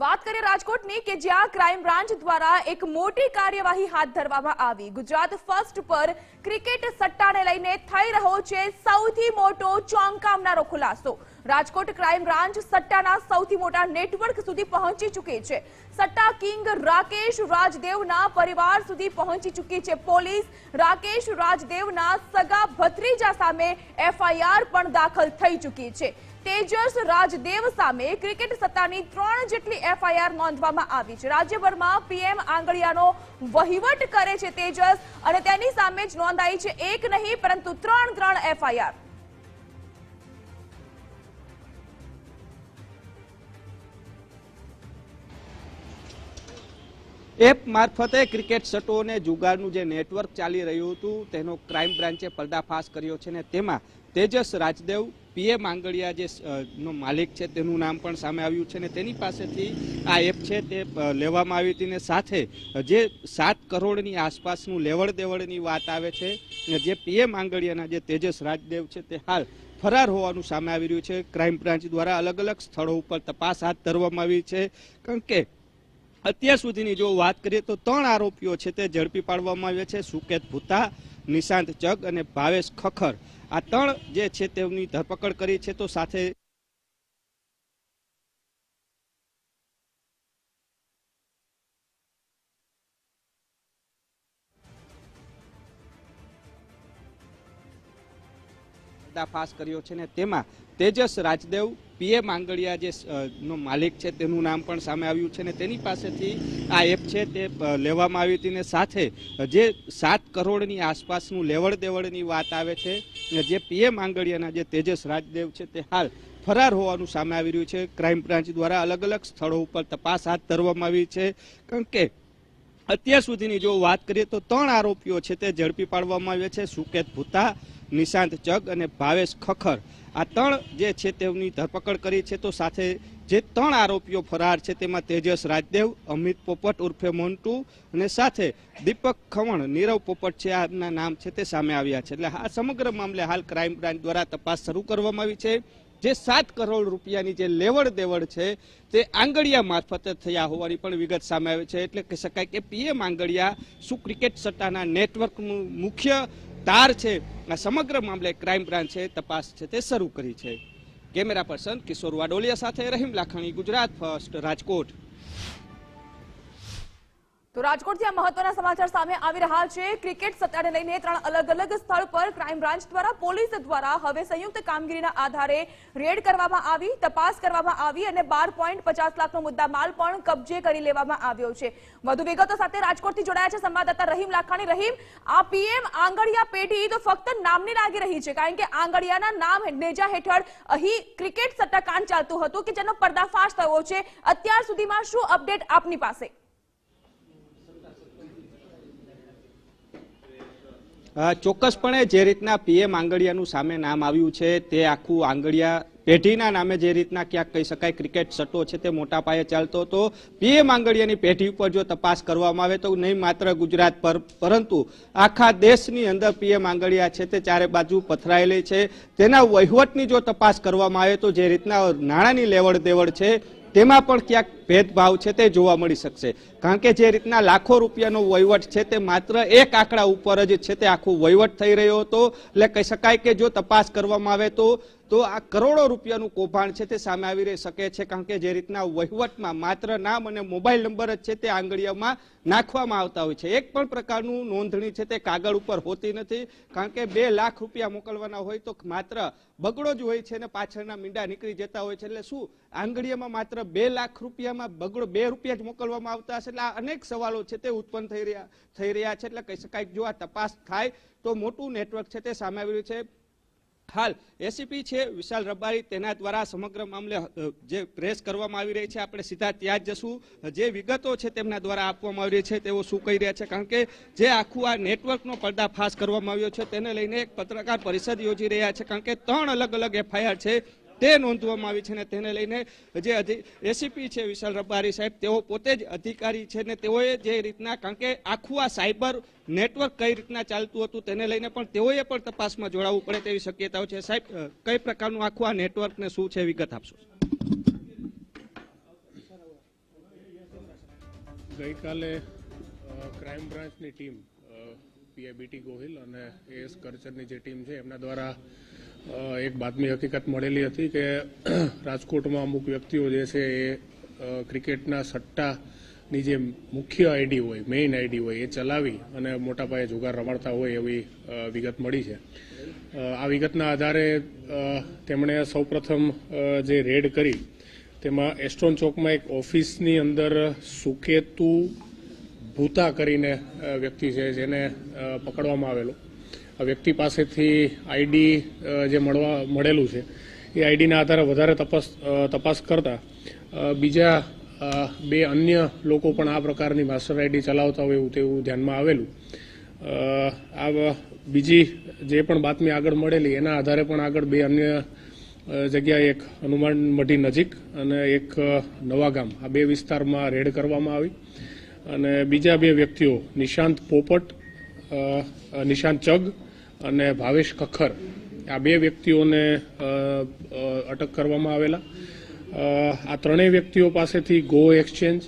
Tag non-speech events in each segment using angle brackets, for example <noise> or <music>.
વાત કરીએ રાજકોટની કે જ્યાં ક્રાઇમ બ્રાન્ચ દ્વારા એક મોટી કાર્યવાહી હાથ ધરવામાં આવી. ગુજરાત ફર્સ્ટ પર ક્રિકેટ સટ્ટાને લઈને થઈ રહ્યો છે સૌથી મોટો ચોંકાવનારો ખુલાસો. રાજકોટ ક્રાઇમ બ્રાન્ચ સટ્ટાના સૌથી મોટા નેટવર્ક સુધી પહોંચી ચૂકી છે. સટ્ટા કિંગ રાકેશ રાજદેવના પરિવાર સુધી પહોંચી ચૂકી છે પોલીસ. રાકેશ રાજદેવના સગા ભત્રીજા સામે એફઆઈઆર પણ દાખલ થઈ ચૂકી છે. તેજસ રાજદેવ સામે ક્રિકેટ સત્તાની ત્રણ જેટલી એફઆઈઆર નોંધવામાં આવી છે. રાજ્યભરમાં પીએમ આંગળિયાનો વહીવટ કરે છે તેજસ અને તેની સામે જ નોંધાઈ છે એક નહીં, પરંતુ ત્રણ ત્રણ એફઆઈઆર. એપ મારફતે ક્રિકેટ સટો અને જુગારનું જે નેટવર્ક ચાલી રહ્યું હતું, તેનો ક્રાઇમ બ્રાન્ચે પર્દાફાશ કર્યો છે ને તેમાં તેજસ રાજદેવ પીએ માંગડિયા જે નો માલિક છે, તેનું નામ પણ સામે આવ્યું છે ને તેની પાસેથી આ એપ છે તે લેવામાં આવી હતી ને સાથે જે સાત કરોડની આસપાસનું લેવડ દેવડની વાત આવે છે, ને જે પીએ માંગડિયાના જે તેજસ રાજદેવ છે તે હાલ ફરાર હોવાનું સામે આવી રહ્યું છે. ક્રાઇમ બ્રાન્ચ દ્વારા અલગ અલગ સ્થળો ઉપર તપાસ હાથ ધરવામાં આવી છે. કારણ કે અત્યાર સુધીની જો વાત કરીએ તો ત્રણ આરોપીઓ છે તે ઝડપી પાડવામાં આવ્યા છે. સુકેત ભૂતા, નિશાંત જગ અને ભાવેશ ખખર. આ ત્રણ જે છે તેમની ધરપકડ કરી છે તો સાથે પર્દાફાશ કર્યો છે ને તેમાં તેજસ રાજદેવ પીએમ માંગડિયા જે નો માલિક છે તેનું નામ પણ સામે આવ્યું છે ને તેની પાસેથી આ એપ છે તે લેવામાં આવી હતી ને સાથે જે સાત કરોડની આસપાસનું લેવડ દેવડની વાત આવે છે જે પીએ માંગડિયાના જે તેજસ રાજદેવ છે તે હાલ ફરાર હોવાનું સામે આવી રહ્યું છે. ક્રાઇમ બ્રાન્ચ દ્વારા અલગ અલગ સ્થળો ઉપર તપાસ હાથ ધરવામાં આવી છે. કારણ કે અત્યાર સુધીની જો વાત કરીએ તો ત્રણ આરોપીઓ છે તે ઝડપી પાડવામાં આવ્યા છે. સુકેત ભૂતા, નિશાંત ચગ અને ભાવેશ ખખર. આ ત્રણ જે છે તેમની ધરપકડ કરી છે. તો સાથે જે ત્રણ આરોપીઓ ફરાર છે તેમાં તેજસ રાજદેવ, અમિત પોપટ ઉર્ફે મોન્ટુ અને સાથે દીપક ખવણ નીરવ પોપટ છે આના નામ છે તે સામે આવ્યા છે. એટલે આ સમગ્ર મામલે હાલ ક્રાઇમ બ્રાન્ચ દ્વારા તપાસ શરૂ કરવામાં આવી છે. જે સાત કરોડ રૂપિયાની જે લેવડ દેવડ છે, તે આંગળિયા મારફતે થયા હોવાની પણ વિગત સામે આવે છે. એટલે કહી શકાય કે પીએમ આંગળિયા શું ક્રિકેટ સટ્ટાના નેટવર્કનું મુખ્ય તાર છે? આ સમગ્ર મામલે ક્રાઇમ બ્રાન્ચે તપાસ છે તે શરૂ કરી છે. કેમેરા પર્સન કિશોર વાડોલિયા સાથે રહીમ લાખાણી, ગુજરાત ફર્સ્ટ રાજકોટ. તો રાજકોટથી આ મહત્વના સમાચાર સામે આવી રહ્યા છે. ક્રિકેટ સત્તાને લઈને ત્રણ અલગ અલગ સ્થળ પર ક્રાઇમ બ્રાન્ચ દ્વારા પોલીસ દ્વારા હવે સંયુક્ત કામગીરીના આધારે રેડ કરવામાં આવી, તપાસ કરવામાં આવી અને બાર પોઈન્ટ પચાસ લાખનો મુદ્દા માલ પણ કબજે કરી લેવામાં આવ્યો છે. વધુ વિગતો સાથે રાજકોટથી જોડાયા છે સંવાદદાતા રહીમ લાખાણી. રહીમ, આ પીએમ આંગળિયા પેઢી તો ફક્ત નામની લાગી રહી છે, કારણ કે આંગળિયાના નામ નેજા હેઠળ અહીં ક્રિકેટ સટ્ટાકાંડ ચાલતું હતું કે જેનો પર્દાફાશ થયો છે. અત્યાર સુધીમાં શું અપડેટ આપની પાસે? ચોક્કસપણે જે રીતના પીએમ આંગળિયાનું સામે નામ આવ્યું છે, તે આખું આંગળિયા પેઢીના નામે જે રીતના ક્યાંક કહી શકાય ક્રિકેટ સટ્ટો છે તે મોટા પાયે ચાલતો હતો. પીએમ આંગળિયાની પેઢી ઉપર જો તપાસ કરવામાં આવે તો નહીં માત્ર ગુજરાત પર, પરંતુ આખા દેશની અંદર પીએમ આંગળિયા છે તે ચારે બાજુ પથરાયેલી છે. તેના વહીવટની જો તપાસ કરવામાં આવે તો જે રીતના નાણાંની લેવડ દેવડ છે, તેમાં પણ ક્યાંક ભેદભાવ છે તે જોવા મળી શકશે. કારણ કે જે રીતના લાખો રૂપિયાનો વહીવટ છે તે માત્ર એક આંકડા ઉપર જ છે તે આખું વહીવટ થઈ રહ્યો હતો. એટલે કહી શકાય કે જો તપાસ કરવામાં આવે તો તો આ કરોડો રૂપિયાનું કૌભાંડ છે તે સામે આવી રહી શકે છે. કારણ કે જે રીતના વહીવટમાં માત્ર નામ અને મોબાઈલ નંબર જ છે તે આંગળીઓમાં નાખવામાં આવતા હોય છે. એક પણ પ્રકારનું નોંધણી છે તે કાગળ ઉપર હોતી નથી. કારણ કે બે લાખ રૂપિયા મોકલવાના હોય તો માત્ર બગડો જ હોય છે અને પાછળના મીંડા નીકળી જતા હોય છે. એટલે શું? આંગળીઓમાં માત્ર બે લાખ રૂપિયામાં બગડો બે રૂપિયા જ મોકલવામાં આવતા હશે એટલે આ અનેક સવાલો છે તે ઉત્પન્ન થઈ રહ્યા થઈ રહ્યા છે એટલે કહી શકાય જો આ તપાસ થાય તો મોટું નેટવર્ક છે તે સામે આવી રહ્યું છે. હાલ એસીપી છે, વિશાલ રબારી તેના દ્વારા સમગ્ર મામલે જે પ્રેસ કરવામાં આવી રહી છે, આપણે સીધા ત્યાં જ જશું. જે વિગતો છે તેમના દ્વારા આપવામાં આવી રહી છે, તેઓ શું કહી રહ્યા છે? કારણ કે જે આખું આ નેટવર્કનો પર્દાફાશ કરવામાં આવ્યો છે, તેને લઈને એક પત્રકાર પરિષદ યોજી રહ્યા છે. કારણ કે ત્રણ અલગ અલગ એફઆઈઆર છે. તે નોંધવામાં આવી છે ને તેને લઈને જે એસીપી છે વિશાલ રબારી સાહેબ, તેઓ પોતે જ અધિકારી છે ને તેઓએ જે રીતના, કારણ કે આખું આ સાયબર નેટવર્ક કઈ રીતના ચાલતું હતું તેને લઈને પણ તેઓએ પણ તપાસમાં જોડાવવું પડે તેવી શક્યતાઓ છે. સાહેબ કઈ પ્રકારનું આખું આ નેટવર્ક ને શું છે વિગત આપશો? ગઈકાલે ક્રાઇમ બ્રાન્ચની ટીમ પીએ બીટી ગોહિલ અને એએસ કરચરની જે ટીમ છે એમના દ્વારા એક બાતમી હકીકત મળેલી હતી કે <clears throat> રાજકોટમાં અમુક વ્યક્તિઓ જે છે એ ક્રિકેટના સટ્ટાની જે મુખ્ય આઈડી હોય, મેઇન આઈડી હોય, એ ચલાવી અને મોટા પાયે જુગાર રમાડતા હોય એવી વિગત મળી છે. આ વિગતના આધારે તેમણે સૌપ્રથમ જે રેડ કરી, તેમાં એસ્ટ્રોન ચોકમાં એક ઓફિસની અંદર સુકેતુ ભૂતા કરીને વ્યક્તિ છે જેને પકડવામાં આવેલો. વ્યક્તિ પાસેથી આઈડી જે મળવા, મળેલું છે, એ આઈડીના આધારે વધારે તપાસ તપાસ કરતાં બીજા બે અન્ય લોકો પણ આ પ્રકારની માસ્ટર આઈડી ચલાવતા હોય એવું તેવું ધ્યાનમાં આવેલું. આ બીજી જે પણ બાતમી આગળ મળેલી, એના આધારે પણ આગળ બે અન્ય જગ્યાએ એક હનુમાન મઢી નજીક અને એક નવાગામ નવા ગામ, આ બે વિસ્તારમાં રેડ કરવામાં આવી. અને બીજા બે વ્યક્તિઓ, નિશાંત પોપટ નિશાંત ચગ અને ભાવેશ ખખર આ બે વ્યક્તિઓને અટક કરવામાં આવેલા. આ ત્રણેય વ્યક્તિઓ પાસેથી ગો એક્સચેન્જ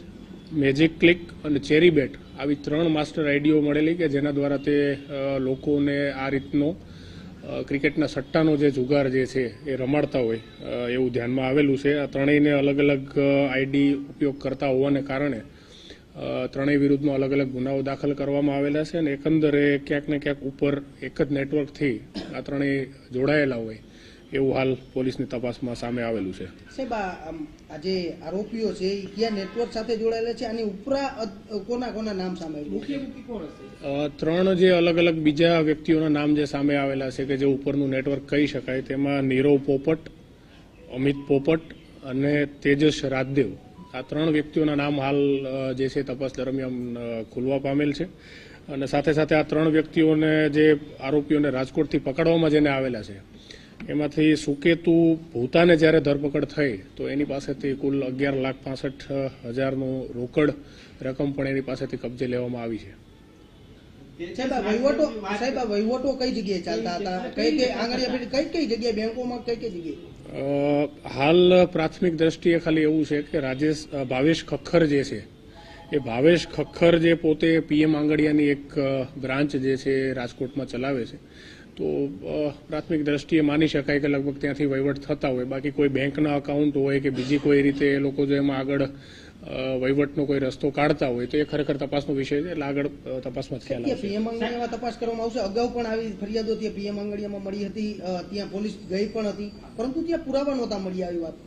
મેજિક ક્લિક અને ચેરી બેટ આવી ત્રણ માસ્ટર આઈડીઓ મળેલી કે જેના દ્વારા તે લોકોને આ રીતનો ક્રિકેટના સટ્ટાનો જે જુગાર જે છે એ રમાડતા હોય એવું ધ્યાનમાં આવેલું છે. આ ત્રણેયને અલગ અલગ આઈડી ઉપયોગ કરતા હોવાને કારણે ત્રણેય વિરુદ્ધમાં અલગ અલગ ગુનાઓ દાખલ કરવામાં આવેલા છે અને એકંદરે ક્યાંક ને ક્યાંક ઉપર એક જ નેટવર્કથી આ ત્રણેય જોડાયેલા હોય એવું હાલ પોલીસની તપાસમાં સામે આવેલું છે. સાહેબ આ આમ આ જે આરોપીઓ છે એ કયા નેટવર્ક સાથે જોડાયેલા છે? અને ઉપરા કોના કોના નામ સામે ત્રણ જે અલગ અલગ બીજા વ્યક્તિઓના નામ જે સામે આવેલા છે કે જે ઉપરનું નેટવર્ક કહી શકાય તેમાં નીરવ પોપટ અમિત પોપટ અને તેજસ રાજદેવ આ ત્રણ વ્યક્તિઓના નામ હાલ જે છે તપાસ દરમિયાન ખુલવા પામેલ છે. અને સાથે સાથે આ ત્રણ વ્યક્તિઓને જે આરોપીઓને રાજકોટથી પકડવામાં જેને આવેલા છે, એમાંથી સુકેતુ ભૂતાને જ્યારે ધરપકડ થઈ, તો એની પાસેથી કુલ અગિયાર લાખ પાસઠ હજારનું રોકડ રકમ પણ એની પાસેથી કબજે લેવામાં આવી છે. વહીવટો કઈ જગ્યાએ ચાલતા હતા? કઈ કઈ, આંગળીયા કઈ કઈ જગ્યાએ, બેંકોમાં કઈ કઈ જગ્યાએ? હાલ પ્રાથમિક દ્રષ્ટિએ ખાલી એવું છે કે રાજેશ ભાવેશ ખખર જે છે, એ ભાવેશ ખખ્ખર જે પોતે પીએમ આંગડિયાની એક બ્રાન્ચ જે છે રાજકોટમાં ચલાવે છે. તો પ્રાથમિક દ્રષ્ટિએ માની શકાય કે લગભગ ત્યાંથી વહીવટ થતા હોય. બાકી કોઈ બેંકના અકાઉન્ટ હોય કે બીજી કોઈ રીતે એ લોકો જો એમાં આગળ વહીવટનો કોઈ રસ્તો કાઢતા હોય તો એ ખરેખર તપાસનો વિષય છે. એટલે આગળ તપાસમાં ખ્યાલ આવશે. પીએમ આંગણિયામાં તપાસ કરવામાં આવશે. અગાઉ પણ આવી ફરિયાદો ત્યાં પીએમ આંગણિયામાં મળી હતી. ત્યાં પોલીસ ગઈ પણ હતી. પરંતુ ત્યાં પુરાવા નહોતા મળી આવી વાત.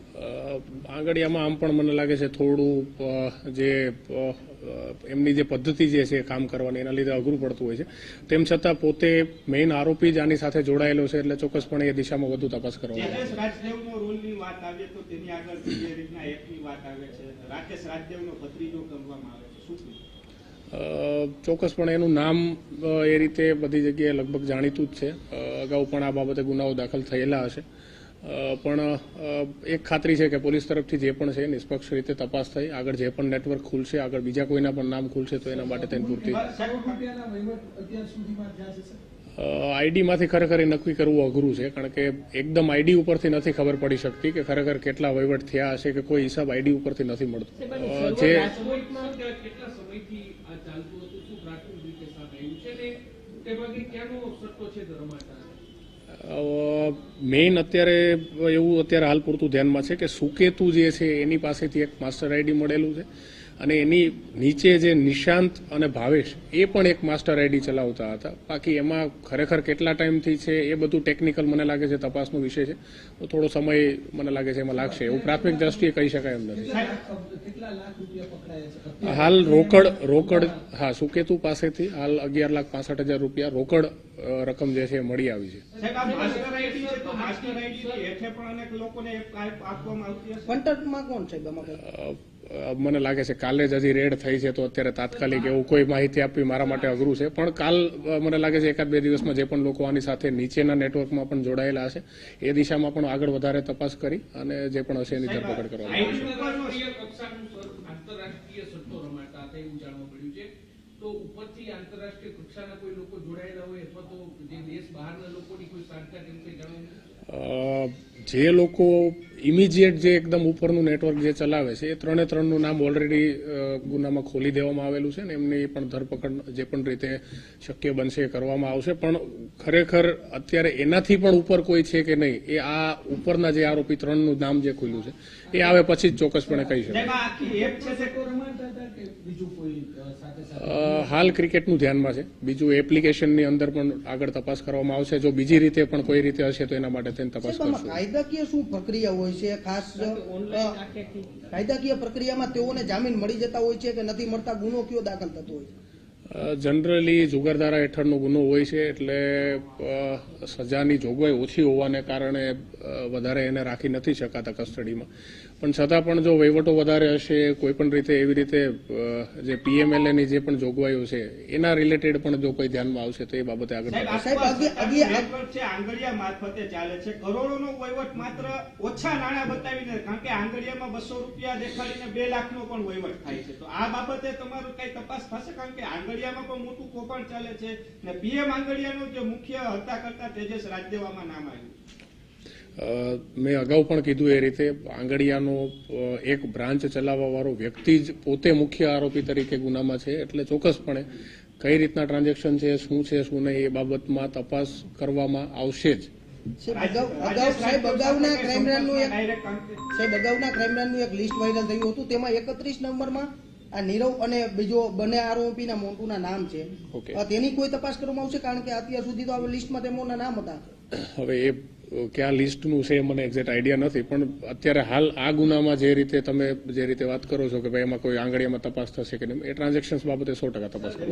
આંગળીયામાં આમ પણ મને લાગે છે થોડું જે એમની જે પદ્ધતિ જે છે કામ કરવાની એના લીધે અઘરું પડતું હોય છે. તેમ છતાં પોતે મેઇન આરોપી જ આની સાથે જોડાયેલો છે એટલે ચોક્કસપણે એ દિશામાં વધુ તપાસ કરવામાં આવશે રાજેશ રાજદેવનો રોલની વાત આવે તો તેની આગળ જે રીતના એકની વાત આવે છે. રાકેશ રાજદેવનો ભત્રીજો કરવામાં આવે છે. શું ચોક્કસપણે એનું નામ એ રીતે બધી જગ્યાએ લગભગ જાણીતું જ છે. અગાઉ પણ આ બાબતે ગુનાઓ દાખલ થયેલા હશે. પણ એક ખાતરી છે કે પોલીસ તરફથી જે પણ છે નિષ્પક્ષ રીતે તપાસ થઈ. આગળ જે પણ નેટવર્ક ખુલશે આગળ બીજા કોઈના પણ નામ ખુલશે તો એના માટે તેની પૂરતી આઈડીમાંથી ખરેખર એ નક્કી કરવું અઘરું છે કારણ કે એકદમ આઈડી ઉપરથી નથી ખબર પડી શકતી કે ખરેખર કેટલા વહીવટ થયા હશે કે કોઈ હિસાબ આઈડી ઉપરથી નથી મળતો. જે કેટલા સમયથી આ ચાલતું હતું? શું પ્રાથમિક રીતે સામે આવ્યું છે ને? મોટેભાગે ક્યાંનો સટ્ટો છે તે રમાડતા મેઇન અત્યારે એવું અત્યારે હાલ પૂરતું ધ્યાનમાં છે કે સુકેતુ જે છે એની પાસેથી એક માસ્ટર આઈડી મળેલું છે. અને એની નીચે જે નિશાંત અને ભાવેશ એ પણ એક માસ્ટર આઈડી ચલાવતા હતા. બાકી એમાં ખરેખર કેટલા ટાઈમથી છે એ બધું ટેકનિકલ મને લાગે છે તપાસનો વિષય છે. તો થોડો સમય મને લાગે છે એમાં લાગશે. એવું પ્રાથમિક દ્રષ્ટિએ કહી શકાય એમ નથી. હાલ રોકડ રોકડ હા સુકેતુ પાસેથી હાલ અગિયાર લાખ પાસઠ હજાર રૂપિયા રોકડ રકમ જે છે એ મળી આવી છે. સાહેબ આ માસ્ટર આઈડી છે તો માસ્ટર આઈડી હેઠે પણ અનેક લોકોને આપ- આપવામાં આવતી હશે? કોન્ટ્રાક્ટમાં કોણ અ, મને લાગે છે કાલે જ હજી રેડ થઈ છે તો અત્યારે તાત્કાલિક એવું કોઈ માહિતી આપવી મારા માટે અઘરું છે. પણ કાલ મને લાગે છે એકાદ બે દિવસમાં જે પણ લોકો આની સાથે નીચેના નેટવર્કમાં પણ જોડાયેલા હશે એ દિશામાં પણ આગળ વધારે તપાસ કરી અને જે પણ હશે એની ધરપકડ કરવામાં આવશે. આંતરરાષ્ટ્રીય કક્ષાનું સર- આંતરરાષ્ટ્રીય સટ્ટો રમાડતા હતા એવું જાણવા મળ્યું છે. તો ઉપરથી આંતરરાષ્ટ્રીય કક્ષાના કોઈ લોકો જોડાયેલા હોય અથવા તો જે દેશ બહારના લોકોની કોઈ સાંઠગાંઠ એવું કંઈ જાણવા જે લોકો ઇમિજિએટ જે એકદમ ઉપરનું નેટવર્ક જે ચલાવે છે, એ ત્રણે ત્રણનું નામ ઓલરેડી ગુનામાં ખોલી દેવામાં આવેલું છે ને એમની પણ ધરપકડ જે પણ રીતે શક્ય બનશે એ કરવામાં આવશે. પણ ખરેખર અત્યારે એનાથી પણ ઉપર કોઈ છે કે નહીં, એ આ ઉપરના જે આરોપી ત્રણનું નામ જે ખુલ્યું છે, એ આવે પછી જ ચોક્કસપણે કહી શકાય. હાલ ક્રિકેટનું ધ્યાનમાં છે. બીજું એપ્લિકેશનની અંદર પણ આગળ તપાસ કરવામાં આવશે. જો બીજી રીતે પણ કોઈ રીતે હશે તો એના માટે થઈને તપાસ કરશું. કાયદાકીય શું પ્રક્રિયા હોય છે? ખાસ કાયદાકીય પ્રક્રિયામાં તેઓને જામીન મળી જતા હોય છે કે નથી મળતા? ગુનો કયો દાખલ થતો હોય છે? જનરલી જુગારધારા હેઠળનો ગુનો હોય છે એટલે સજાની જોગવાઈ ઓછી હોવાને કારણે વધારે એને રાખી નથી શકાતા કસ્ટડીમાં. પણ છતાં પણ જો વહીવટો વધારે હશે કોઈ પણ રીતે એવી રીતે જે પીએમએલએની જે પણ જોગવાઈઓ છે એના રિલેટેડ પણ જો કોઈ ધ્યાનમાં આવશે તો એ બાબતે આગળ આંગળીયા મારફતે ચાલે છે. કરોડોનો વહીવટ માત્ર ઓછા નાણાં બતાવીને કારણ કે આંગળિયામાં બસો રૂપિયા દેખાડીને બે લાખનો પણ વહીવટ થાય છે. તો આ બાબતે તમારું કઈ તપાસ થશે? કારણ કે આંગળિયામાં પણ મોટું કોપણ ચાલે છે ને પીએમ આંગળીયાનું જે મુખ્ય હતા કરતા તેજસ રાજદેવામાં નામ આવ્યું. મેં અગાઉ પણ કીધું એ રીતે આંગડિયાનો એક બ્રાન્ચ ચલાવવા વાળો વ્યક્તિ જ પોતે મુખ્ય આરોપી તરીકે ગુનામાં છે. એટલે ચોક્કસપણે કઈ રીતના ટ્રાન્ઝેક્શન છે શું છે શું નહીં એ બાબતમાં તપાસ કરવામાં આવશે જ. સાહેબ અગાઉ અગાઉ સાહેબ અગાઉના ક્રાઇમ બ્રાન્ચનું એક સાહેબ અગાઉના ક્રાઇમ એક લિસ્ટ વાયરલ થયું હતું. તેમાં એકત્રીસ નંબરમાં આ નીરવ અને બીજો બંને આરોપીના મોન્ટુના નામ છે. તેની કોઈ તપાસ કરવામાં આવશે? કારણ કે અત્યાર સુધી તો આ લિસ્ટમાં તેમના નામ હતા. હવે એ કયા લિસ્ટનું છે મને એક્ઝેક્ટ આઈડિયા નથી, પણ અત્યારે હાલ આ ગુનામાં જે રીતે તમે જે રીતે વાત કરો છો કે ભાઈ એમાં કોઈ આંગળીયામાં તપાસ થશે કે નહીં, એ ટ્રાન્ઝેક્શન્સ બાબતે સો ટકા તપાસ કરો.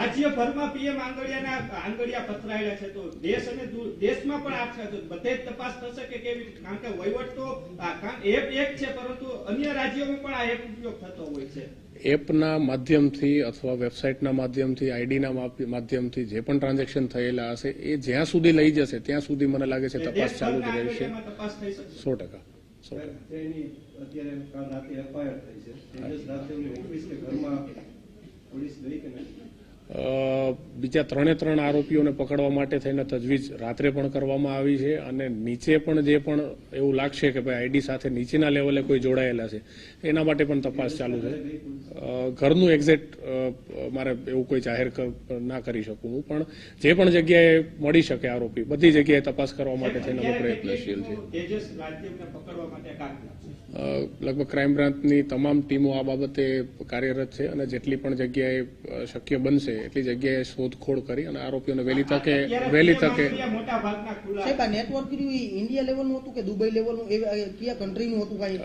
રાજ્યભરમાં પીએમ આંગળીયાના આંગળીયા પથરાયેલા છે તો દેશ અને દેશમાં પણ આ છે બધે જ તપાસ થશે કે કેવી કારણ કે વહીવટ તો એક છે, પરંતુ અન્ય રાજ્યોમાં પણ આ એપ ઉપયોગ થતો હોય છે. એપના માધ્યમથી અથવા વેબસાઇટના માધ્યમથી આઈડીના માધ્યમથી જે પણ ટ્રાન્ઝેક્શન થયેલા હશે એ જ્યાં સુધી લઈ જશે ત્યાં સુધી મને લાગે છે તપાસ ચાલુ જ રહેશે. સો ટકા સો ટકા. બીજા ત્રણે ત્રણ આરોપીઓને પકડવા માટે થઈને તજવીજ રાત્રે પણ કરવામાં આવી છે અને નીચે પણ જે પણ એવું લાગશે કે ભાઈ આઈડી સાથે નીચેના લેવલે કોઈ જોડાયેલા છે એના માટે પણ તપાસ ચાલુ છે. ઘરનું એક્ઝેક્ટ મારે એવું કોઈ જાહેર ના કરી શકું હું પણ જે પણ જગ્યાએ મળી શકે આરોપી બધી જગ્યાએ તપાસ કરવા માટે થઈને અમે પ્રયત્નશીલ છે તેજસ રાજ્યને પકડવા માટે કામ કરશે અ, લગભગ ક્રાઇમ બ્રાન્ચની તમામ ટીમો આ બાબતે કાર્યરત છે અને જેટલી પણ જગ્યાએ શક્ય બનશે એટલી જગ્યાએ શોધખોળ કરી અને આરોપીઓને વહેલી તકે વહેલી તકે ઇન્ડિયા લેવલનું હતું કે દુબઈ લેવલનું કયા કન્ટ્રીનું હતું કાંઈ?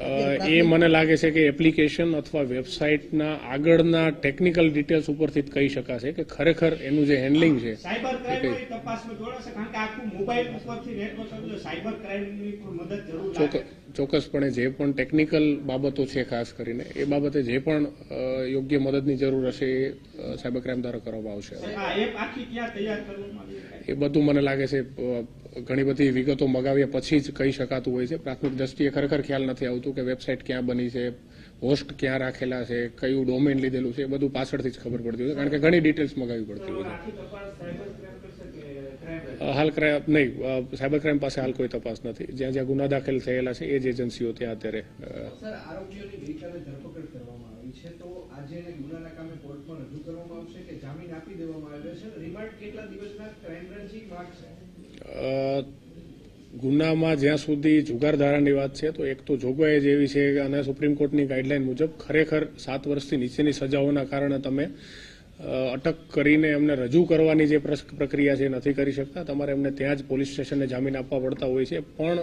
એ મને લાગે છે કે એપ્લિકેશન અથવા વેબસાઇટના આગળના ટેકનિકલ ડિટેલ્સ ઉપરથી જ કહી શકાશે કે ખરેખર એનું જે હેન્ડલિંગ છે સાયબર ક્રાઇમ તપાસમાં જોડાશે કારણ કે આખું મોબાઈલ ઉપરથી નેટવર્ક સાયબર ક્રાઇમની મદદ જરૂર ચોક્કસ. ચોક્કસપણે જે પણ ટેકનિકલ બાબતો છે ખાસ કરીને એ બાબતે જે પણ યોગ્ય મદદની જરૂર હશે એ સાયબર ક્રાઇમ દ્વારા કરવામાં આવશે? એ બધું મને લાગે છે ઘણી બધી વિગતો મગાવ્યા પછી જ કહી શકાતું હોય છે. પ્રાથમિક દ્રષ્ટિએ ખરેખર ખ્યાલ નથી આવતું કે વેબસાઇટ ક્યાં બની છે હોસ્ટ ક્યાં રાખેલા છે કયું ડોમેન લીધેલું છે એ બધું પાછળથી જ ખબર પડતી હોય છે. કારણ કે ઘણી ડિટેલ્સ મગાવી પડતી હોય છે આખી તપાસ સાયબર ક્રાઇમ કરશે કે ક્રાઇમ અ, હાલ ક્રાઇમ નહીં સાયબર ક્રાઇમ પાસે હાલ કોઈ તપાસ નથી. જ્યાં જ્યાં ગુના દાખલ થયેલા છે એ જ એજન્સીઓ ત્યાં અત્યારે ગુનામાં જ્યાં સુધી જુગાર ધારાની વાત છે તો એક તો જોગવાઈ જ એવી છે અને સુપ્રીમ કોર્ટની ગાઈડલાઈન મુજબ ખરેખર સાત વર્ષથી નીચેની સજાઓના કારણે તમે અટક કરીને એમને રજૂ કરવાની જે પ્રસ- પ્રક્રિયા છે એ નથી કરી શકતા. તમારે એમને ત્યાં જ પોલીસ સ્ટેશને જામીન આપવા પડતા હોય છે. પણ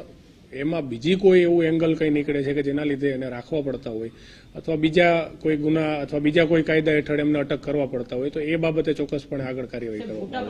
એમાં બીજી કોઈ એવું એંગલ કંઈ નીકળે છે કે જેના લીધે એને રાખવા પડતા હોય? અથવા બીજા કોઈ ગુના અથવા બીજા કોઈ કાયદા હેઠળ એમને અટક કરવા પડતા હોય? તો એ બાબતે ચોક્કસપણે આગળ કાર્યવાહી કરવા મોટા